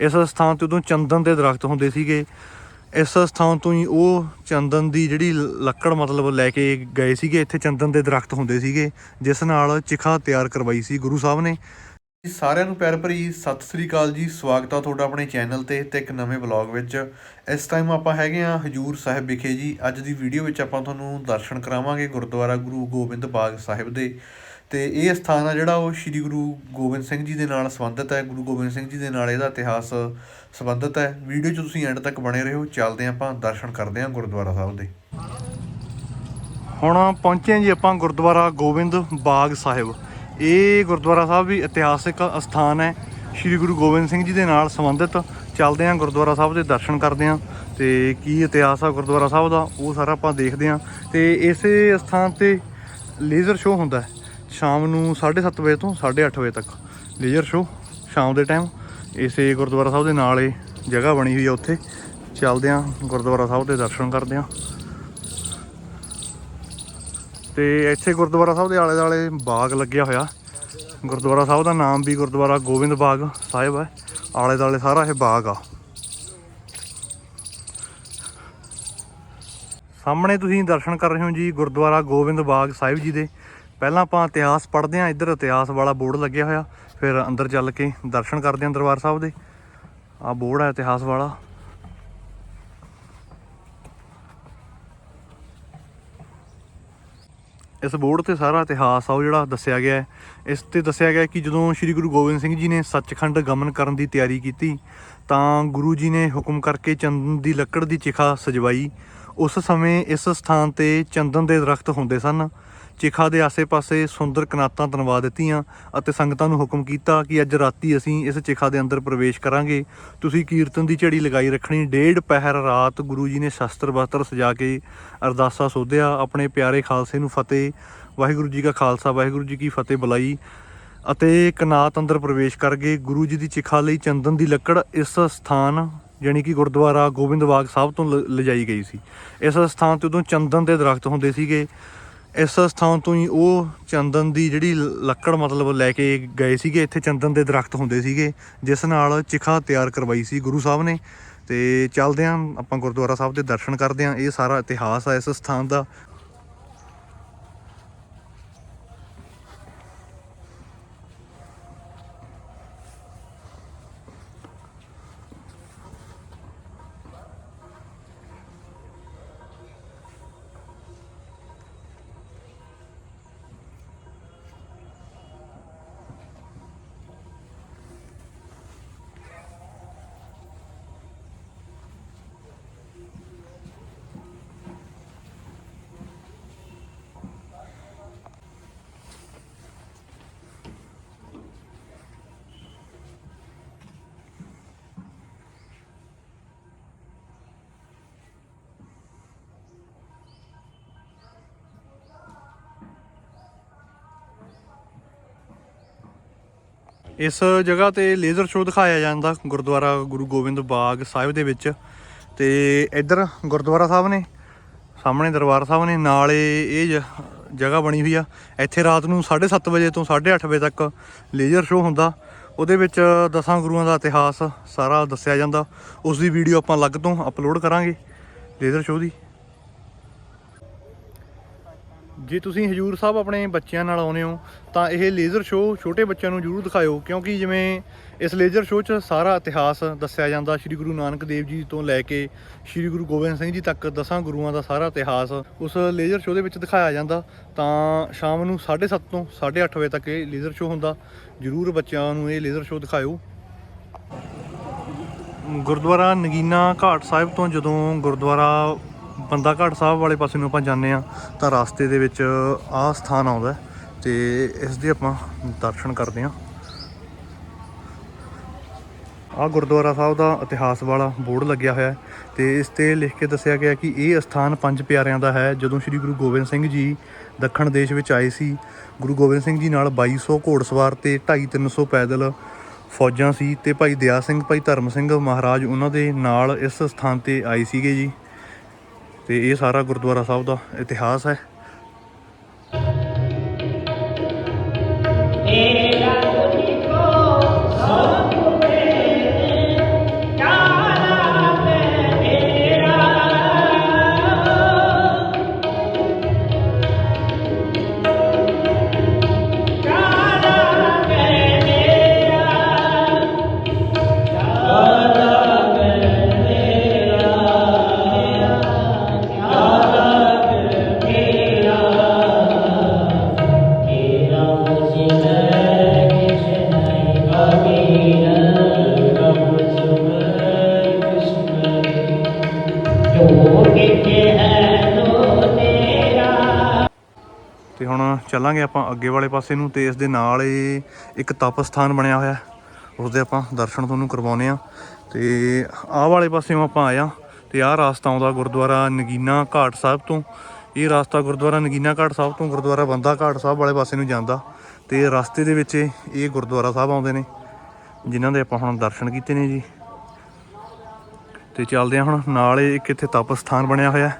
ਇਸ ਸਥਾਨ ਤੇ ਉਦੋਂ ਚੰਦਨ ਦੇ ਦਰਖਤ ਹੁੰਦੇ ਸੀਗੇ। ਇਸ ਸਥਾਨ ਤੋਂ ਹੀ ਉਹ ਚੰਦਨ ਦੀ ਜਿਹੜੀ ਲੱਕੜ ਮਤਲਬ ਲੈ ਕੇ ਗਏ ਸੀਗੇ, ਇੱਥੇ ਚੰਦਨ ਦੇ ਦਰਖਤ ਹੁੰਦੇ ਸੀਗੇ, ਜਿਸ ਨਾਲ ਚਿਖਾ ਤਿਆਰ ਕਰਵਾਈ ਸੀ ਗੁਰੂ ਸਾਹਿਬ ਨੇ। ਸਾਰਿਆਂ ਨੂੰ ਪਿਆਰ ਭਰੀ ਸਤਿ ਸ੍ਰੀ ਅਕਾਲ ਜੀ, ਸਵਾਗਤ ਆ ਤੁਹਾਡਾ ਆਪਣੇ ਚੈਨਲ ਤੇ ਤੇ ਇੱਕ ਨਵੇਂ ਵਲੌਗ ਵਿੱਚ। ਇਸ ਟਾਈਮ ਆਪਾਂ ਹੈਗੇ ਆ ਹਜੂਰ ਸਾਹਿਬ ਵਿਖੇ ਜੀ। ਅੱਜ ਦੀ ਵੀਡੀਓ ਵਿੱਚ ਆਪਾਂ ਤੁਹਾਨੂੰ ਦਰਸ਼ਨ ਕਰਾਵਾਂਗੇ ਗੁਰਦੁਆਰਾ ਗੁਰੂ ਗੋਬਿੰਦ ਬਾਗ ਸਾਹਿਬ ਦੇ। ਅਤੇ ਇਹ ਸਥਾਨ ਆ ਜਿਹੜਾ ਉਹ ਸ੍ਰੀ ਗੁਰੂ ਗੋਬਿੰਦ ਸਿੰਘ ਜੀ ਦੇ ਨਾਲ ਸੰਬੰਧਿਤ ਹੈ। ਗੁਰੂ ਗੋਬਿੰਦ ਸਿੰਘ ਜੀ ਦੇ ਨਾਲ ਇਹਦਾ ਇਤਿਹਾਸ ਸੰਬੰਧਿਤ ਹੈ। ਵੀਡੀਓ 'ਚ ਤੁਸੀਂ ਐਂਡ ਤੱਕ ਬਣੇ ਰਹੋ। ਚੱਲਦੇ ਹਾਂ ਆਪਾਂ ਦਰਸ਼ਨ ਕਰਦੇ ਹਾਂ ਗੁਰਦੁਆਰਾ ਸਾਹਿਬ ਦੇ। ਹੁਣ ਪਹੁੰਚੇ ਹਾਂ ਜੀ ਆਪਾਂ ਗੁਰਦੁਆਰਾ ਗੋਬਿੰਦ ਬਾਗ ਸਾਹਿਬ। ਇਹ ਗੁਰਦੁਆਰਾ ਸਾਹਿਬ ਵੀ ਇਤਿਹਾਸਿਕ ਅਸਥਾਨ ਹੈ। ਸ੍ਰੀ ਗੁਰੂ ਗੋਬਿੰਦ ਸਿੰਘ ਜੀ ਦੇ ਨਾਲ ਸੰਬੰਧਿਤ। ਚੱਲਦੇ ਹਾਂ ਗੁਰਦੁਆਰਾ ਸਾਹਿਬ ਦੇ ਦਰਸ਼ਨ ਕਰਦੇ ਹਾਂ। ਤੇ ਕੀ ਇਤਿਹਾਸ ਆ ਗੁਰਦੁਆਰਾ ਸਾਹਿਬ ਦਾ, ਉਹ ਸਾਰਾ ਆਪਾਂ ਦੇਖਦੇ ਹਾਂ। ਤੇ ਇਸੇ ਸਥਾਨ ਤੇ ਲੇਜ਼ਰ ਸ਼ੋਅ ਹੁੰਦਾ ਹੈ। ਸ਼ਾਮ ਨੂੰ 7:30 ਵਜੇ ਤੋਂ 8:30 ਵਜੇ ਤੱਕ ਲੇਜ਼ਰ ਸ਼ੋਅ ਸ਼ਾਮ ਦੇ ਟਾਈਮ ਇਸੇ ਗੁਰਦੁਆਰਾ ਸਾਹਿਬ ਦੇ ਨਾਲ ਇਹ ਜਗ੍ਹਾ ਬਣੀ ਹੋਈ ਆ ਉੱਥੇ। ਚੱਲਦੇ ਹਾਂ ਗੁਰਦੁਆਰਾ ਸਾਹਿਬ ਦੇ ਦਰਸ਼ਨ ਕਰਦੇ ਹਾਂ ਤੇ ਇੱਥੇ ਗੁਰਦੁਆਰਾ ਸਾਹਿਬ ਦੇ ਆਲੇ ਦੁਆਲੇ ਬਾਗ ਲੱਗਿਆ ਹੋਇਆ। ਗੁਰਦੁਆਰਾ ਸਾਹਿਬ ਦਾ ਨਾਮ ਵੀ ਗੁਰਦੁਆਰਾ ਗੋਬਿੰਦ ਬਾਗ ਸਾਹਿਬ ਹੈ। ਆਲੇ ਦੁਆਲੇ ਸਾਰਾ ਇਹ ਬਾਗ ਆ। ਸਾਹਮਣੇ ਤੁਸੀਂ ਦਰਸ਼ਨ ਕਰ ਰਹੇ ਹੋ ਜੀ ਗੁਰਦੁਆਰਾ ਗੋਬਿੰਦ ਬਾਗ ਸਾਹਿਬ ਜੀ ਦੇ। ਪਹਿਲਾਂ ਆਪਾਂ ਇਤਿਹਾਸ ਪੜ੍ਹਦੇ ਹਾਂ, ਇੱਧਰ ਇਤਿਹਾਸ ਵਾਲਾ ਬੋਰਡ ਲੱਗਿਆ ਹੋਇਆ। ਫਿਰ ਅੰਦਰ ਚੱਲ ਕੇ ਦਰਸ਼ਨ ਕਰਦੇ ਹਾਂ ਦਰਬਾਰ ਸਾਹਿਬ ਦੇ। ਆ ਬੋਰਡ ਹੈ ਇਤਿਹਾਸ ਵਾਲਾ। ਇਸ ਬੋਰਡ ਤੇ ਸਾਰਾ ਇਤਿਹਾਸ ਆ, ਉਹ ਜਿਹੜਾ ਦੱਸਿਆ ਗਿਆ ਹੈ। ਇਸ ਤੇ ਦੱਸਿਆ ਗਿਆ ਕਿ ਜਦੋਂ ਸ੍ਰੀ ਗੁਰੂ ਗੋਬਿੰਦ ਸਿੰਘ ਜੀ ਨੇ ਸੱਚਖੰਡ ਗਮਨ ਕਰਨ ਦੀ ਤਿਆਰੀ ਕੀਤੀ, ਤਾਂ ਗੁਰੂ ਜੀ ਨੇ ਹੁਕਮ ਕਰਕੇ ਚੰਦਨ ਦੀ ਲੱਕੜ ਦੀ ਚਿਖਾ ਸਜਵਾਈ। ਉਸ ਸਮੇਂ ਇਸ ਸਥਾਨ ਤੇ ਚੰਦਨ ਦੇ ਦਰਖਤ ਹੁੰਦੇ ਸਨ। ਚਿਖਾ ਦੇ ਆਸੇ-ਪਾਸੇ ਸੁੰਦਰ ਕਨਾਤਾਂ ਤਨਵਾ ਦਿੱਤੀਆਂ ਅਤੇ ਸੰਗਤਾਂ ਨੂੰ ਹੁਕਮ ਕੀਤਾ ਕਿ ਅੱਜ ਰਾਤੀ ਅਸੀਂ ਇਸ ਚਿਖਾ ਦੇ ਅੰਦਰ ਪ੍ਰਵੇਸ਼ ਕਰਾਂਗੇ। ਤੁਸੀਂ ਕੀਰਤਨ ਦੀ ਝੜੀ ਲਗਾਈ ਰੱਖਣੀ। ਡੇਢ ਪਹਿਰ ਰਾਤ ਗੁਰੂ ਜੀ ਨੇ ਸ਼ਸਤਰ ਵਸਤਰ ਸਜਾ ਕੇ ਅਰਦਾਸਾ ਸੋਧਿਆ। ਆਪਣੇ ਪਿਆਰੇ ਖਾਲਸੇ ਨੂੰ ਫਤਿਹ। ਵਾਹਿਗੁਰੂ ਜੀ ਕਾ ਖਾਲਸਾ, ਵਾਹਿਗੁਰੂ ਜੀ ਕੀ ਫਤਿਹ ਬੁਲਾਈ ਅਤੇ ਕਨਾਤ ਅੰਦਰ ਪ੍ਰਵੇਸ਼ ਕਰ ਗਏ। ਗੁਰੂ ਜੀ ਦੀ ਚਿਖਾ ਲਈ ਚੰਦਨ ਦੀ ਲੱਕੜ ਇਸ ਸਥਾਨ ਯਾਨੀ ਕਿ ਗੁਰਦੁਆਰਾ ਗੋਬਿੰਦ ਬਾਗ ਸਾਹਿਬ ਤੋਂ ਲ- ਲਿਜਾਈ ਗਈ ਸੀ। ਇਸ ਸਥਾਨ ਤੇ ਉਦੋਂ ਚੰਦਨ ਦੇ ਦਰਖਤ ਹੁੰਦੇ ਸੀਗੇ। ਇਸ ਸਥਾਨ ਤੋਂ ਹੀ ਉਹ ਚੰਦਨ ਦੀ ਜਿਹੜੀ ਲੱਕੜ ਮਤਲਬ ਲੈ ਕੇ ਗਏ ਸੀਗੇ, ਇੱਥੇ ਚੰਦਨ ਦੇ ਦਰਖਤ ਹੁੰਦੇ ਸੀਗੇ, ਜਿਸ ਨਾਲ ਚਿਖਾ ਤਿਆਰ ਕਰਵਾਈ ਸੀ ਗੁਰੂ ਸਾਹਿਬ ਨੇ। ਤੇ ਚੱਲਦੇ ਆਂ, ਆਪਾਂ ਗੁਰਦੁਆਰਾ ਸਾਹਿਬ ਦੇ ਦਰਸ਼ਨ ਕਰਦੇ ਆਂ। ਇਹ ਸਾਰਾ ਇਤਿਹਾਸ ਆ ਇਸ ਸਥਾਨ ਦਾ। ਇਸ ਜਗ੍ਹਾ ਤੇ ਲੇਜ਼ਰ ਸ਼ੋਅ ਦਿਖਾਇਆ ਜਾਂਦਾ ਗੁਰਦੁਆਰਾ ਗੁਰੂ ਗੋਬਿੰਦ ਬਾਗ ਸਾਹਿਬ ਦੇ ਵਿੱਚ। ਤੇ ਇੱਧਰ ਗੁਰਦੁਆਰਾ ਸਾਹਿਬ ਨੇ, ਸਾਹਮਣੇ ਦਰਬਾਰ ਸਾਹਿਬ ਨੇ, ਨਾਲੇ ਇਹ ਜਗ੍ਹਾ ਬਣੀ ਹੋਈ ਆ। ਇੱਥੇ ਰਾਤ ਨੂੰ 7:30 ਵਜੇ ਤੋਂ 8:30 ਵਜੇ ਤੱਕ ਲੇਜ਼ਰ ਸ਼ੋਅ ਹੁੰਦਾ। ਉਹਦੇ ਵਿੱਚ ਦਸਾਂ ਗੁਰੂਆਂ ਦਾ ਇਤਿਹਾਸ ਸਾਰਾ ਦੱਸਿਆ ਜਾਂਦਾ। ਉਸ ਦੀ ਵੀਡੀਓ ਆਪਾਂ ਅਲੱਗ ਤੋਂ ਅਪਲੋਡ ਕਰਾਂਗੇ ਲੇਜ਼ਰ ਸ਼ੋਅ ਦੀ। ਜੇ ਤੁਸੀਂ ਹਜੂਰ ਸਾਹਿਬ ਆਪਣੇ ਬੱਚਿਆਂ ਨਾਲ ਆਉਨੇ ਹੋ, ਤਾਂ ਇਹ ਲੇਜ਼ਰ ਸ਼ੋਅ ਛੋਟੇ ਬੱਚਿਆਂ ਨੂੰ ਜ਼ਰੂਰ ਦਿਖਾਇਓ, ਕਿਉਂਕਿ ਜਿਵੇਂ ਇਸ ਲੇਜ਼ਰ ਸ਼ੋਅ 'ਚ ਸਾਰਾ ਇਤਿਹਾਸ ਦੱਸਿਆ ਜਾਂਦਾ, ਸ੍ਰੀ ਗੁਰੂ ਨਾਨਕ ਦੇਵ ਜੀ ਤੋਂ ਲੈ ਕੇ ਸ੍ਰੀ ਗੁਰੂ ਗੋਬਿੰਦ ਸਿੰਘ ਜੀ ਤੱਕ, ਦਸਾਂ ਗੁਰੂਆਂ ਦਾ ਸਾਰਾ ਇਤਿਹਾਸ ਉਸ ਲੇਜ਼ਰ ਸ਼ੋਅ ਦੇ ਵਿੱਚ ਦਿਖਾਇਆ ਜਾਂਦਾ। ਤਾਂ ਸ਼ਾਮ ਨੂੰ 7:30 ਤੋਂ 8:30 ਵਜੇ ਤੱਕ ਇਹ ਲੇਜ਼ਰ ਸ਼ੋਅ ਹੁੰਦਾ। ਜ਼ਰੂਰ ਬੱਚਿਆਂ ਨੂੰ ਇਹ ਲੇਜ਼ਰ ਸ਼ੋਅ ਦਿਖਾਇਓ। ਗੁਰਦੁਆਰਾ ਨਗੀਨਾ ਘਾਟ ਸਾਹਿਬ ਤੋਂ ਜਦੋਂ ਗੁਰਦੁਆਰਾ ਬੰਦਾ ਘਾਟ ਸਾਹਿਬ ਵਾਲੇ ਪਾਸੇ ਨੂੰ ਆਪਾਂ ਜਾਂਦੇ ਆ ਤਾਂ ਰਸਤੇ ਦੇ ਵਿੱਚ ਆਹ ਸਥਾਨ ਆਉਂਦਾ ਹੈ ਤੇ ਇਸ ਦੇ ਆਪਾਂ ਦਰਸ਼ਨ ਕਰਦੇ ਆ ਆਹ ਗੁਰਦੁਆਰਾ ਸਾਹਿਬ ਦਾ ਇਤਿਹਾਸ ਵਾਲਾ ਬੋਰਡ ਲੱਗਿਆ ਹੋਇਆ ਹੈ ਤੇ ਇਸ ਤੇ ਲਿਖ ਕੇ ਦੱਸਿਆ ਗਿਆ ਕਿ ਇਹ ਸਥਾਨ ਪੰਜ ਪਿਆਰਿਆਂ ਦਾ ਹੈ। ਜਦੋਂ ਸ੍ਰੀ ਗੁਰੂ ਗੋਬਿੰਦ ਸਿੰਘ ਜੀ ਦੱਖਣ ਦੇਸ਼ ਵਿੱਚ ਆਏ ਸੀ, ਗੁਰੂ ਗੋਬਿੰਦ ਸਿੰਘ ਜੀ ਨਾਲ 2200 ਘੋੜਸਵਾਰ ਤੇ 250 ਪੈਦਲ ਫੌਜਾਂ ਸੀ ਤੇ ਭਾਈ ਦਿਆ ਸਿੰਘ, ਭਾਈ ਧਰਮ ਸਿੰਘ ਮਹਾਰਾਜ ਉਹਨਾਂ ਦੇ ਨਾਲ ਇਸ ਸਥਾਨ ਤੇ ਆਏ ਸੀਗੇ ਜੀ। ਤੇ ਇਹ ਸਾਰਾ ਗੁਰਦੁਆਰਾ ਸਾਹਿਬ ਦਾ ਇਤਿਹਾਸ ਹੈ। ਚੱਲਾਂਗੇ ਆਪਾਂ ਅੱਗੇ ਵਾਲੇ ਪਾਸੇ ਨੂੰ ਤੇ ਇਸ ਦੇ ਨਾਲ ਹੀ ਇੱਕ ਤਪ ਸਥਾਨ ਬਣਿਆ ਹੋਇਆ ਉਸ ਦੇ ਆਪਾਂ ਦਰਸ਼ਨ ਤੁਹਾਨੂੰ ਕਰਵਾਉਨੇ ਆ ਤੇ ਆਹ ਵਾਲੇ ਪਾਸਿਓਂ ਆਪਾਂ ਆਇਆ ਤੇ ਆਹ ਰਾਸਤਾ ਆਉਂਦਾ ਗੁਰਦੁਆਰਾ ਨਗੀਨਾ ਘਾਟ ਸਾਹਿਬ ਤੋਂ। ਇਹ ਰਾਸਤਾ ਗੁਰਦੁਆਰਾ ਨਗੀਨਾ ਘਾਟ ਸਾਹਿਬ ਤੋਂ ਗੁਰਦੁਆਰਾ ਬੰਦਾ ਘਾਟ ਸਾਹਿਬ ਵਾਲੇ ਪਾਸੇ ਨੂੰ ਜਾਂਦਾ ਤੇ ਰਸਤੇ ਦੇ ਵਿੱਚ ਇਹ ਗੁਰਦੁਆਰਾ ਸਾਹਿਬ ਆਉਂਦੇ ਨੇ, ਜਿਨ੍ਹਾਂ ਦੇ ਆਪਾਂ ਹੁਣ ਦਰਸ਼ਨ ਕੀਤੇ ਨੇ ਜੀ। ਤੇ ਚੱਲਦੇ ਹਾਂ ਹੁਣ, ਨਾਲ ਹੀ ਇੱਕ ਇੱਥੇ ਤਪ ਸਥਾਨ ਬਣਿਆ ਹੋਇਆ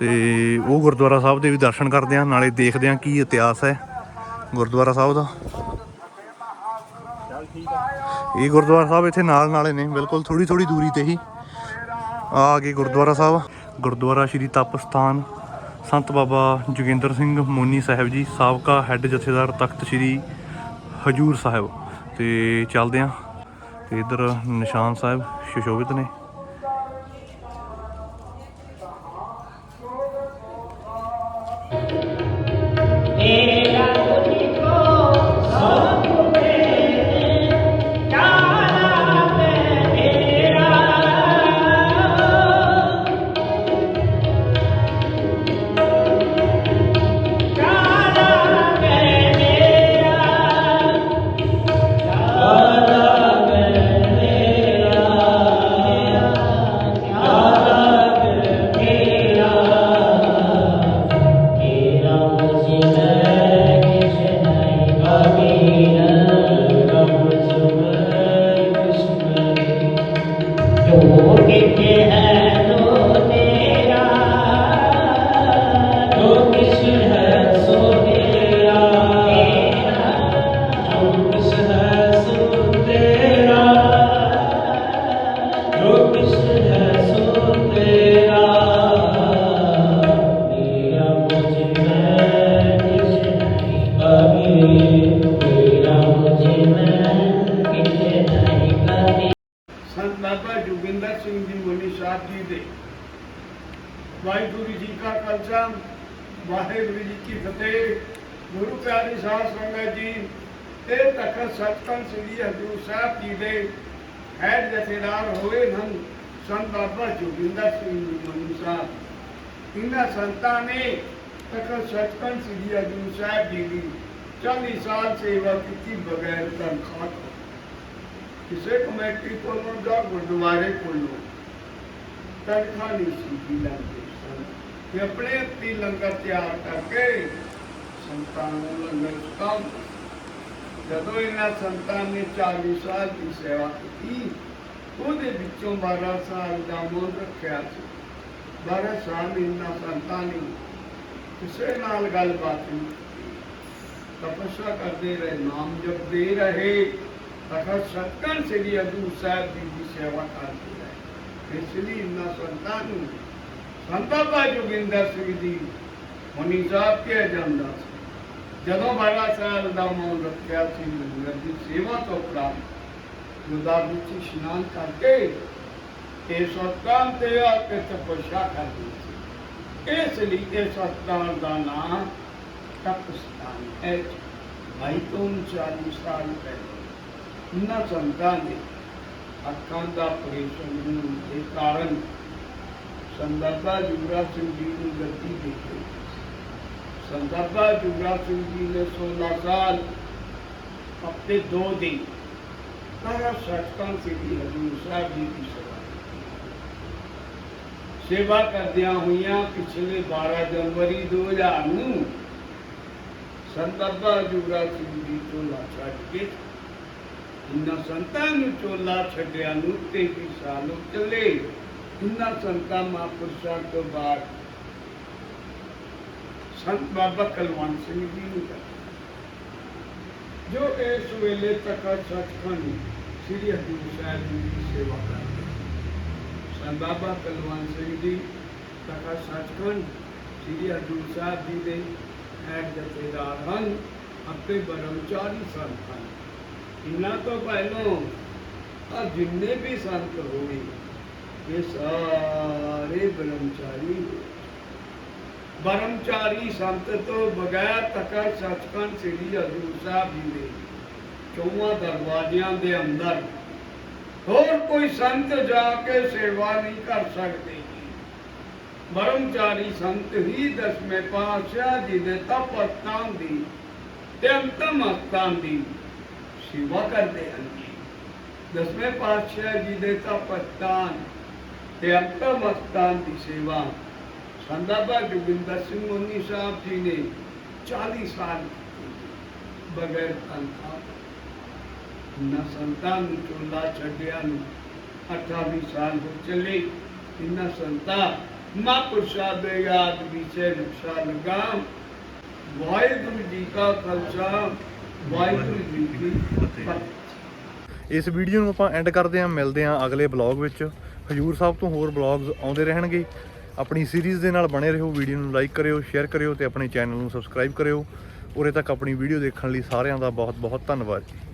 ਤੇ ਉਹ ਗੁਰਦੁਆਰਾ ਸਾਹਿਬ ਦੇ ਵੀ ਦਰਸ਼ਨ ਕਰਦੇ ਹਾਂ, ਨਾਲੇ ਦੇਖਦੇ ਹਾਂ ਕੀ ਇਤਿਹਾਸ ਹੈ ਗੁਰਦੁਆਰਾ ਸਾਹਿਬ ਦਾ। ਇਹ ਗੁਰਦੁਆਰਾ ਸਾਹਿਬ ਇੱਥੇ ਨਾਲ ਨਾਲੇ ਨੇ, ਬਿਲਕੁਲ ਥੋੜੀ ਥੋੜੀ ਦੂਰੀ ਤੇ ਹੀ। ਆ ਆ ਗਏ ਗੁਰਦੁਆਰਾ ਸਾਹਿਬ। ਗੁਰਦੁਆਰਾ ਸ਼੍ਰੀ ਤਪ ਸਥਾਨ, ਸੰਤ ਬਾਬਾ ਜੋਗਿੰਦਰ ਸਿੰਘ ਮੋਨੀ ਸਾਹਿਬ ਜੀ, ਸਾਬਕਾ ਹੈੱਡ ਜਥੇਦਾਰ ਤਖਤ ਸ਼੍ਰੀ ਹਜੂਰ ਸਾਹਿਬ। ਤੇ ਚੱਲਦੇ ਹਾਂ। ਤੇ ਇਧਰ ਨਿਸ਼ਾਨ ਸਾਹਿਬ ਸੁਸ਼ੋਭਿਤ ਨੇ। ਵਾਹਿਗੁਰੂ ਜੀ ਕਾ ਖਾਲਸਾ, ਵਾਹਿਗੁਰੂ ਜੀ ਕੀ ਫਤਿਹ। ਗੁਰੂ ਪਿਆਰੀ ਸਾਧ ਸੰਗਤ ਜੀ ਇਹ ਤਖਤ ਸਤਿਕੰਦ ਸ੍ਰੀ ਹਜ਼ੂਰ ਸਾਹਿਬ ਜੀ ਦੇ ਹੈਡ ਜਥੇਦਾਰ ਹੋਏ ਹਨ ਸੰਤ ਬਾਬਾ ਜੋਗਿੰਦਰ ਸਿੰਘ ਜੀ ਸਾਹਿਬ। ਇਹਨਾਂ ਸੰਤਾਂ ਨੇ ਤਖਤ ਸਤਿਕੰਦ ਸ੍ਰੀ ਹਜ਼ੂਰ ਸਾਹਿਬ ਜੀ ਦੀ 40 ਸਾਲ ਸੇਵਾ ਕੀਤੀ ਬਗੈਰ ਤਨਖਾਹ ਕਿਸੇ ਕਮੇਟੀ ਕੋਲੋਂ ਜਾਂ ਗੁਰਦੁਆਰੇ ਕੋਲੋਂ ਤਨਖਾਹ ਨਹੀਂ ਸੀ ਦੀ ਲੈਂਦੇ ਸਨ ਤੇ ਆਪਣੇ ਹੱਥੀਂ ਲੰਗਰ ਤਿਆਰ ਕਰਕੇ ਸੰਤਾਂ ਨੂੰ ਲੰਗਰ ਛਕਾਉਂਦੇ ਜਦੋਂ ਇਹਨਾਂ ਸੰਤਾਂ ਨੇ 40 ਸਾਲ ਦੀ ਸੇਵਾ ਕੀਤੀ ਉਹਦੇ ਵਿੱਚੋਂ 12 ਸਾਲ ਦਾ ਮੁੱਲ ਰੱਖਿਆ ਸੀ 12 ਸਾਲ ਇਹਨਾਂ ਸੰਤਾਂ ਨੇ ਕਿਸੇ ਨਾਲ ਗੱਲਬਾਤ ਨਹੀਂ ਕੀਤੀ ਤਪੱਸਿਆ ਕਰਦੇ ਰਹੇ ਨਾਮ ਜਪਦੇ ਰਹੇ ਤਖਤ ਸਤਕਨ ਸ੍ਰੀ ਹਜ਼ੂਰ ਸਾਹਿਬ ਜੀ ਦੀ ਸੇਵਾ ਕਰਦੇ ਰਹੇ ਇਸ ਲਈ ਇਹਨਾਂ ਸੰਤਾਂ ਨੂੰ। ਸੰਤ ਬਾਬਾ ਜੋਗਿੰਦਰ ਸਿੰਘ ਜੀ, ਮੁਨੀ ਸਾਹਿਬ ਕਿਹਾ ਜਾਂਦਾ ਸੀ। ਜਦੋਂ 12 ਸਾਲ ਦਾ ਮੌਨ ਰੱਖਿਆ ਸੀ ਲੰਗਰ ਦੀ ਸੇਵਾ ਤੋਂ ਉਪਰੰਤ ਗੁਰਦਾ ਵਿੱਚ ਇਸ਼ਨਾਨ ਕਰਕੇ ਇਹ ਸਤਕਾਂ ਤੇ ਆ ਕੇ ਤਪੱਸਿਆ ਕਰਦੇ ਸੀ। ਇਸ ਲਈ ਇਹ ਸਤਕਾਂ ਦਾ ਨਾਮ ਤਪਸਤਾਨ ਹੈ। ਭਾਈ ਤੋਂ 40 ਸਾਲ ਪਹਿਲਾਂ ਇਹਨਾਂ ਸੰਤਾਂ ਨੇ ਅੱਖਾਂ ਦਾ ਆਪਰੇਸ਼ਨ ਹੋਣ ਦੇ ਕਾਰਨ ਸੰਦਰਭਾ ਜੁਗਰਾ ਸਿੰਘ ਜੀ ਨੂੰ ਗੱਦੀ ਦੇ ਗਈ ਸੰਦਰਭਾ ਜੁਗਰਾ ਸਿੰਘ ਜੀ ਨੇ 16 ਸਾਲ ਹਫ਼ਤੇ ਦੋ ਦਿਨ ਸਾਰਾ ਸਤਕਾਂ ਸ੍ਰੀ ਹਜ਼ੂਰ ਸਾਹਿਬ ਜੀ ਦੀ ਸੇਵਾ ਕੀਤੀ। ਸੇਵਾ ਕਰਦਿਆਂ ਹੋਈਆਂ ਪਿਛਲੇ 12 ਜਨਵਰੀ 2000 ਨੂੰ ਸੰਦਰਭਾ ਜੁਗਰਾ ਸਿੰਘ ਜੀ ਤੋਂ ਲਾਚਾ ਕੇ ਇਨ੍ਹਾਂ ਸੰਤਾਂ ਨੂੰ ਚੋਲਾ ਛੱਡਿਆ ਨੂੰ 23 ਸਾਲ ਚੱਲੇ। ਇਨ੍ਹਾਂ ਸੰਤਾਂ ਮਹਾਂਪੁਰਸ਼ਾਂ ਤੋਂ ਬਾਅਦ ਸੰਤ ਬਾਬਾ ਕਲਵੰਤ ਸਿੰਘ ਜੀ ਨੂੰ ਜੋ ਇਸ ਵੇਲੇ ਤੱਕ ਸੱਚਖੰਡ ਸ੍ਰੀ ਹਜ਼ੂਰ ਸਾਹਿਬ ਜੀ ਦੀ ਸੇਵਾ ਕਰਦੇ ਸੰਤ ਬਾਬਾ ਕਲਵੰਤ ਸਿੰਘ ਜੀ ਤੱਕ ਸੱਚਖੰਡ ਸ੍ਰੀ ਹਜ਼ੂਰ ਸਾਹਿਬ ਜੀ ਦੇ ਹੈਡ ਜਥੇਦਾਰ ਹਨ। ਆਪੇ ਬਰਮਚਾਰੀ ਸੰਤ ਹਨ। ਇਹਨਾਂ ਤੋਂ ਪਹਿਲੋਂ ਆ ਜਿੰਨੇ ਵੀ ਸੰਤ ਹੋਏ, ਇਹ ਸਾਰੇ ਬ੍ਰਹਮਚਾਰੀ ਹੋਏ। ਬ੍ਰਹਮਚਾਰੀ ਸੰਤ ਤੋਂ ਬਗੈਰ ਤਖਤ ਸੱਚਖੰਡ ਸ੍ਰੀ ਹਜ਼ੂਰ ਸਾਹਿਬ ਜੀ ਦੇ ਚੌਵਾਂ ਦਰਵਾਜ਼ਿਆਂ ਦੇ ਅੰਦਰ ਹੋਰ ਕੋਈ ਸੰਤ ਜਾ ਕੇ ਸੇਵਾ ਨਹੀਂ ਕਰ ਸਕਦੇ ਬ੍ਰਹਮਚਾਰੀ ਸੰਤ ਹੀ ਦਸਵੇਂ ਪਾਤਸ਼ਾਹ ਜੀ ਦੇ ਤਪ ਅਸਥਾਨ ਦੀ ਤੇ ਅੰਤਮ ਅਸਥਾਨ ਦੀ ਸੇਵਾ ਕਰਦੇ ਹਨ। ਦਸਵੇਂ ਪਾਤਸ਼ਾਹ ਜੀ ਦੇ ਤਪ ਤੇ ਅੰਤਮ ਦੀ ਸੇਵਾ। ਸੰਤ ਬਾਬਾ ਸਿੰਘ ਮੁਨੀ ਸਾਹਿਬ ਜੀ ਨੇ 40 ਸਾਲ ਬਗੈਰ ਤਨਖਾਹ ਨਾ ਸੰਤਾਨ ਨੂੰ ਚੁੱਲਾ ਛੱਡਿਆ, ਨੂੰ 28 ਸਾਲ ਹੋ ਚੱਲੇ। ਇਨਾ ਸੰਤਾ ਮਹਾਂਪੁਰਸ਼ਾਂ ਦੇ ਯਾਦ ਵਿਚੇ ਨਕਸ਼ਾ ਲਗਾ ਵਾਹਿਗੁਰੂ ਜੀ ਕਾ ਖਾਲਸਾ ਵਾਹਿਗੁਰੂ ਜੀ ਕੀ ਫਤਿਹ ਇਸ ਵੀਡੀਓ ਨੂੰ ਆਪਾਂ ਐਂਡ ਕਰਦੇ ਹਾਂ, ਮਿਲਦੇ ਹਾਂ ਅਗਲੇ ਬਲੌਗ ਵਿੱਚ। ਹਜੂਰ ਸਾਹਿਬ ਤੋਂ ਹੋਰ ਬਲੌਗਸ ਆਉਂਦੇ ਰਹਿਣਗੇ। ਆਪਣੀ ਸੀਰੀਜ਼ ਦੇ ਨਾਲ ਬਣੇ ਰਹੋ, ਵੀਡੀਓ ਨੂੰ ਲਾਈਕ ਕਰਿਓ ਸ਼ੇਅਰ ਕਰਿਓ ਤੇ ਆਪਣੇ ਚੈਨਲ ਨੂੰ ਸਬਸਕ੍ਰਾਈਬ ਕਰਿਓ। ਉਰੇ ਤੱਕ ਆਪਣੀ ਵੀਡੀਓ ਦੇਖਣ ਲਈ ਸਾਰਿਆਂ ਦਾ ਬਹੁਤ ਬਹੁਤ ਧੰਨਵਾਦ। ਜੀ